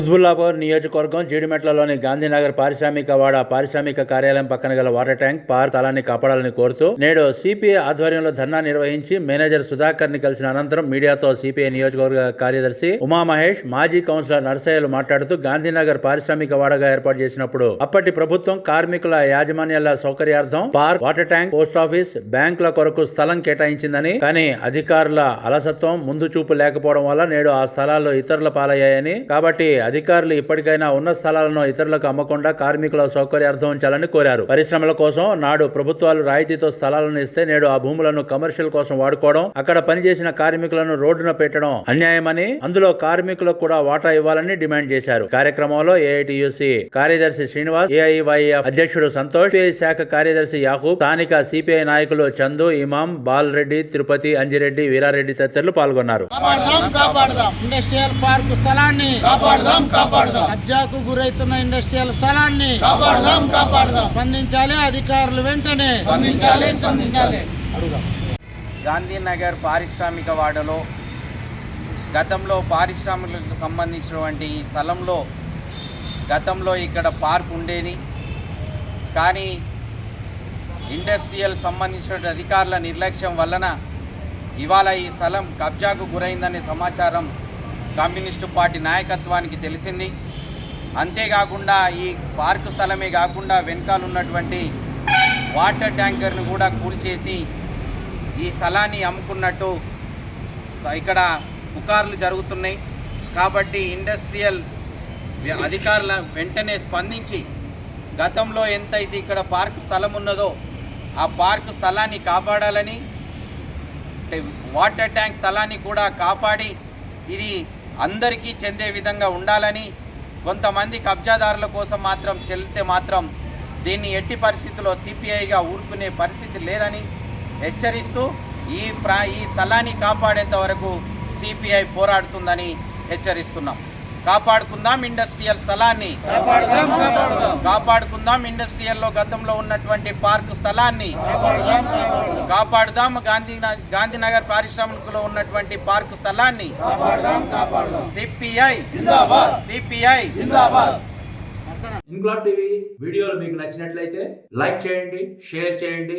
కుత్బుల్లాపూర్ నియోజకవర్గం జీడిమెట్లలోని గాంధీనగర్ పారిశ్రామిక వాడ పారిశ్రామిక కార్యాలయం పక్కన గల వాటర్ ట్యాంక్ పార్క్ స్థలాన్ని కాపాడాలని కోరుతూ నేడు సిపిఐ ఆధ్వర్యంలో ధర్నా నిర్వహించి మేనేజర్ సుధాకర్ని కలిసిన అనంతరం మీడియాతో సిపిఐ నియోజకవర్గ కార్యదర్శి ఉమామహేష్ మాజీ కౌన్సిలర్ నర్సయ్యలు మాట్లాడుతూ గాంధీనగర్ పారిశ్రామిక వాడగా ఏర్పాటు చేసినప్పుడు అప్పటి ప్రభుత్వం కార్మికుల యాజమాన్యాల సౌకర్యార్థం park water tank post office బ్యాంకుల కొరకు స్థలం కేటాయించిందని కానీ అధికారుల అలసత్వం ముందు చూపు లేకపోవడం వల్ల నేడు ఆ స్థలాలు ఇతరుల పాలయ్యాయని కాబట్టి అధికారులు ఇప్పటికైనా ఉన్న స్థలాలను ఇతరులకు అమ్మకుండా కార్మికుల సౌకర్యార్థం ఉంచాలని కోరారు. పరిశ్రమల కోసం నాడు ప్రభుత్వాలు రాయితీతో స్థలాలను ఇస్తే నేడు ఆ భూములను కమర్షియల్ కోసం వాడుకోవడం అక్కడ పనిచేసిన కార్మికులను రోడ్డున పెట్టడం అన్యాయమని అందులో కార్మికులకు కూడా వాటా ఇవ్వాలని డిమాండ్ చేశారు. కార్యక్రమంలో ఏఐటియుసి కార్యదర్శి శ్రీనివాస్ ఏఐవైఎఫ్ అధ్యక్షుడు సంతోష్ శాఖ కార్యదర్శి యాహూబ్ స్థానిక సిపిఐ నాయకులు చందు ఇమాం బాలరెడ్డి తిరుపతి అంజిరెడ్డి వీరారెడ్డి తదితరులు పాల్గొన్నారు. కాపాడదాం కాపాడదాం. ఇండస్ట్రియల్ పార్క్ స్థలాన్ని కాపాడదాం. కాపాడదాం కబ్జాకు గురైతున్న ఇండస్ట్రియల్ స్థలాన్ని కాపాడదాం కాపాడదాం. స్పందించాలి అధికారులు వెంటనే. స్పందించాలి స్పందించాలి. గాంధీనగర్ పారిశ్రామిక వాడలో గతంలో పారిశ్రామికలకు సంబంధించినటువంటి ఈ స్థలంలో గతంలో ఇక్కడ పార్క్ ఉండేది. కానీ ఇండస్ట్రియల్ సంబంధించిన అధికారుల నిర్లక్ష్యం వలన ఇవాళ ఈ స్థలం కబ్జాకు గురైందనే సమాచారం కమ్యూనిస్టు పార్టీ నాయకత్వానికి తెలిసింది. అంతేకాకుండా ఈ పార్క్ స్థలమే కాకుండా వెనకాల ఉన్నటువంటి వాటర్ ట్యాంకర్ను కూడా కూల్చేసి ఈ స్థలాన్ని అమ్ముకున్నట్టు ఇక్కడ పుకార్లు జరుగుతున్నాయి. కాబట్టి ఇండస్ట్రియల్ అధికారుల వెంటనే స్పందించి గతంలో ఎంతైతే ఇక్కడ పార్క్ స్థలం ఉన్నదో ఆ పార్క్ స్థలాన్ని కాపాడాలని వాటర్ ట్యాంక్ స్థలాన్ని కూడా కాపాడి ఇది అందరికీ చెందే విధంగా ఉండాలని కొంతమంది కబ్జాదారుల కోసం మాత్రం చెల్లితే మాత్రం దీన్ని ఎట్టి పరిస్థితుల్లో సిపిఐగా ఊరుకునే పరిస్థితి లేదని హెచ్చరిస్తూ ఈ ప్రా ఈ స్థలాన్ని కాపాడేంత వరకు సిపిఐ పోరాడుతుందని హెచ్చరిస్తున్నాం. కాపాడుకుందాం ఇండస్ట్రియల్ స్థలాన్ని. కాపాడుకుందాం ఇండస్ట్రియల్లో గతంలో ఉన్నటువంటి పార్క్ స్థలాన్ని. కాపాడుదాం గాంధీ గాంధీనగర్ పారిశ్రామికలో ఉన్నటువంటి పార్క్ స్థలాన్ని. సిపిఐ. సిపిఐ. ఇంక్లాబ్ టీవీ వీడియోలు మీకు నచ్చినట్లయితే లైక్ చేయండి షేర్ చేయండి